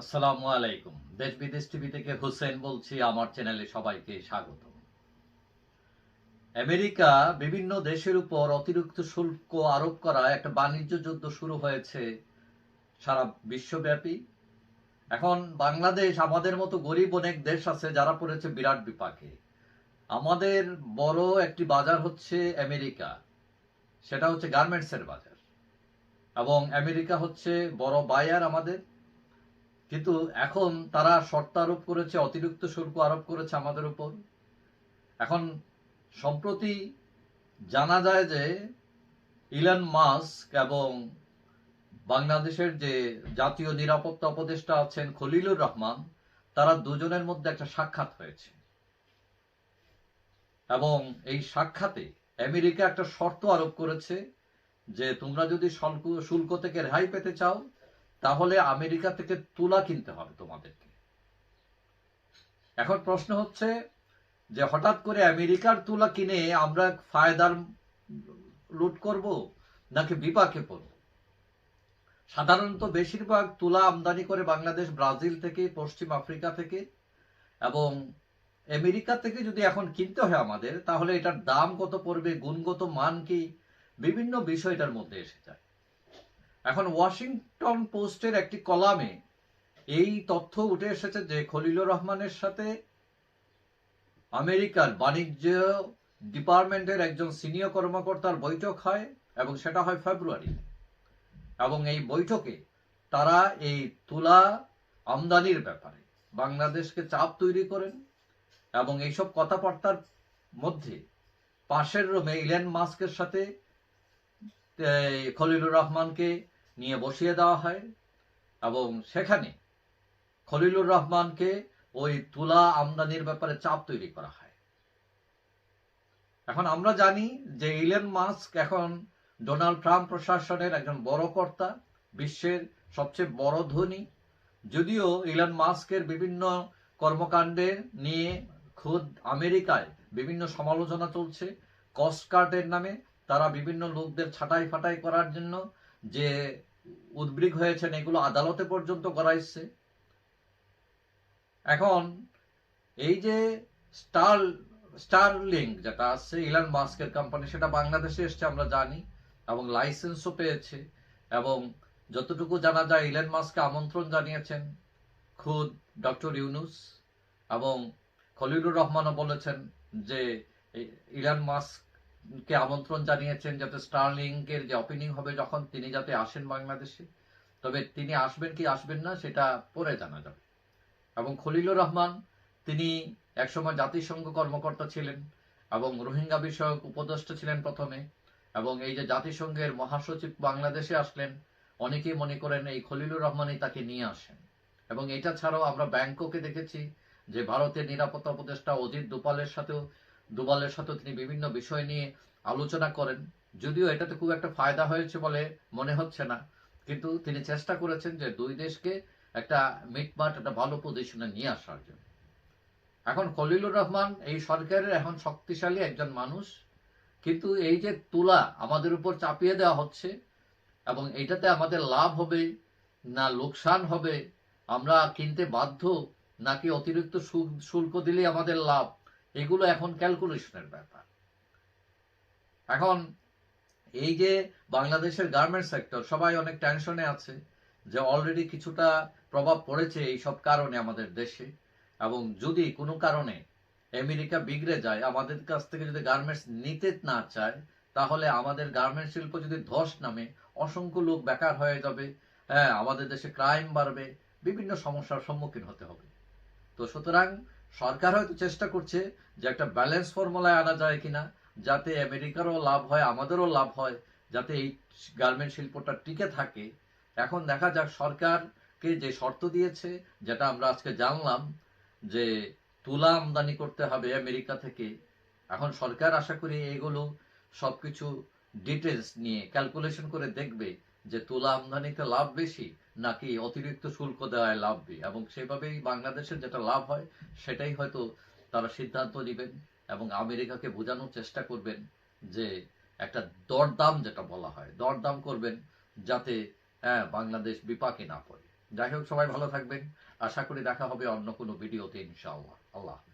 আসসালামু আলাইকুম। দেশ বিদেশ টিভি থেকে হোসেন বলছি, আমার চ্যানেলে সবাইকে স্বাগত। আমেরিকা বিভিন্ন দেশের উপর অতিরিক্ত শুল্ক আরোপ করা একটা বাণিজ্য যুদ্ধ শুরু হয়েছে সারা বিশ্বব্যাপী। এখন বাংলাদেশ আমাদের মতো গরিব অনেক দেশ আছে যারা পড়েছে বিরাট বিপাকে। আমাদের বড় একটি বাজার হচ্ছে আমেরিকা, সেটা হচ্ছে গার্মেন্টসের বাজার। এবং আমেরিকা হচ্ছে বড় বায়ার আমাদের। কিন্তু এখন তারা শর্ত আরোপ করেছে, অতিরিক্ত শুল্ক আরোপ করেছে আমাদের উপর। এখন সম্প্রতি জানা যায় যে ইলন মাস্ক এবং বাংলাদেশের যে জাতীয় নিরাপত্তা উপদেষ্টা আছেন খলিলুর রহমান, তারা দুজনের মধ্যে একটা সাক্ষাৎ হয়েছে। এবং এই সাক্ষাতে আমেরিকা একটা শর্ত আরোপ করেছে যে তোমরা যদি শুল্ক শুল্ক থেকে রেহাই পেতে চাও তাহলে আমেরিকা থেকে তুলা কিনতে হবে তোমাদেরকে। এখন প্রশ্ন হচ্ছে যে হঠাৎ করে আমেরিকার তুলা কিনে আমরা ফায়দার লুট করব নাকি বিপাকে পড়ব? সাধারণত বেশিরভাগ তুলা আমদানি করে বাংলাদেশ, ব্রাজিল থেকে, পশ্চিম আফ্রিকা থেকে এবং আমেরিকা থেকে যদি এখন কিনতে হয় আমাদের, তাহলে এটার দাম কত পড়বে, গুণগত মান কি? বিভিন্ন বিষয়টার মধ্যে এসে যায়। এখন ওয়াশিংটন পোস্টের একটি কলামে এই তথ্য উঠে এসেছে যে খলিলুর রহমানের সাথে আমেরিকার বাণিজ্য ডিপার্টমেন্টের একজন সিনিয়র কর্মকর্তার বৈঠক হয় এবং সেটা হয় ফেব্রুয়ারি। এবং এই বৈঠকে তারা এই তুলা আমদানির ব্যাপারে বাংলাদেশকে চাপ তৈরি করেন এবং এইসব কথাবার্তার মধ্যে পাশের রুমে ইলেন মাস্কের সাথে খলিলুর রহমানকে নিয়ে বসিয়ে দেওয়া হয় এবং সেখানে খলিলুর রহমানকে ওই তুলা আমদানির ব্যাপারে চাপ তৈরি করা হয়। এখন আমরা জানি যে ইলেন মাস্ক এখন ডোনাল্ড ট্রাম্প প্রশাসনের একজন বড় কর্তা, বিশ্বের সবচেয়ে বড় ধনী। যদিও ইলন মাস্কের বিভিন্ন কর্মকাণ্ডে নিয়ে খুদ আমেরিকায় বিভিন্ন সমালোচনা চলছে। কস্ট কস্টকার্টের নামে তারা বিভিন্ন লোকদের ছাঁটাই ফাটাই করার জন্য যে উদ্বিগ হয়েছেন, এগুলো আদালতে পর্যন্ত করাইছে এখন এই যে স্টার, স্টারলিং যেটা আছে, ইলান মাস্কের কোম্পানি সেটা বাংলাদেশে এসছে, আমরা জানি, এবং লাইসেন্সও পেয়েছে, এবং যতটুকু জানা যায়, ইলান মাস্ককে আমন্ত্রণ জানিয়েছেন খুদ ডক্টর ইউনুস, এবং খলিলুর রহমানও বলেছেন যে ইলান মাস্ক কে আমন্ত্রণ জানিয়েছেন যাতে স্টারলিংকের যে ওপেনিং হবে যখন তিনি যাতে আসেন বাংলাদেশে। তবে তিনি আসবেন কি আসবেন না সেটা পরে জানা যাবে। এবং খলিলুর রহমান, তিনি একসময় জাতিসংঘ কর্মকর্তা ছিলেন এবং রোহিঙ্গা বিষয়ক উপদেষ্টা ছিলেন প্রথমে। এবং এই যে জাতিসংঘের মহাসচিব বাংলাদেশে আসলেন, অনেকেই মনে করেন এই খলিলুর রহমানই তাকে নিয়ে আসেন। এবং এটা ছাড়াও আমরা ব্যাংককে দেখেছি যে ভারতের নিরাপত্তা উপদেষ্টা অজিত দুপালের সাথেও দুবালের সাথে তিনি বিভিন্ন বিষয় নিয়ে আলোচনা করেন। যদিও এটাতে খুব একটা ফায়দা হয়েছে বলে মনে হচ্ছে না। কিন্তু তিনি চেষ্টা করেছেন যে দুই দেশকে একটা মিটমাট, একটা ভালো পজিশনে নিয়ে আসার জন্য। এখন খলিলুর রহমান এই সরকারের এখন শক্তিশালী একজন মানুষ। কিন্তু এই যে তুলা আমাদের উপর চাপিয়ে দেওয়া হচ্ছে এবং এইটাতে আমাদের লাভ হবে না লোকসান হবে, আমরা কিনতে বাধ্য, নাকি অতিরিক্ত শুল্ক দিলেই আমাদের লাভ? এগুলো এখন ক্যালকুলেশনের ব্যাপার। এখন এই যে বাংলাদেশের গার্মেন্ট সেক্টর সবাই অনেক টেনশনে আছে যে অলরেডি কিছুটা প্রভাব পড়েছে এই সব কারণে আমাদের দেশে এবং যদি কোনো কারণে আমেরিকা বিগড়ে যায়, আমাদের কাছ থেকে যদি গার্মেন্টস নিতে না চায়, তাহলে আমাদের গার্মেন্ট শিল্প যদি ধস নামে, অসংখ্য লোক বেকার হয়ে যাবে হ্যাঁ আমাদের দেশে ক্রাইম বাড়বে, বিভিন্ন সমস্যার সম্মুখীন হতে হবে। তো সুতরাং সরকার হয়তো চেষ্টা করছে যে একটা ব্যালেন্স ফর্মুলায় আনা যায় কিনা, যাতে আমেরিকারও লাভ হয়, আমাদেরও লাভ হয়, যাতে এই গার্মেন্ট শিল্পটা টিকে থাকে। এখন দেখা যাক সরকারকে যে শর্ত দিয়েছে, যেটা আমরা আজকে জানলাম, যে তুলা আমদানি করতে হবে আমেরিকা থেকে। এখন সরকার আশা করি এগুলো সবকিছু ডিটেলস নিয়ে ক্যালকুলেশন করে দেখবে যে তুলা আমদানিতে লাভ বেশি নাকি অতিরিক্ত শুল্ক দেওয়ায় লাভ এবং সেভাবেই বাংলাদেশের যেটা লাভ হয়, সেটাই হয়তো তারা সিদ্ধান্ত নেবেন এবং আমেরিকাকে বোঝানোর চেষ্টা করবেন যে একটা দরদাম যেটা বলা হয়, দরদাম করবেন যাতে হ্যাঁ বাংলাদেশ বিপাকে না পড়ে। যাই হোক, সবাই ভালো থাকবেন। আশা করি দেখা হবে অন্য কোনো ভিডিওতে, ইনশাআল্লাহ। আল্লাহ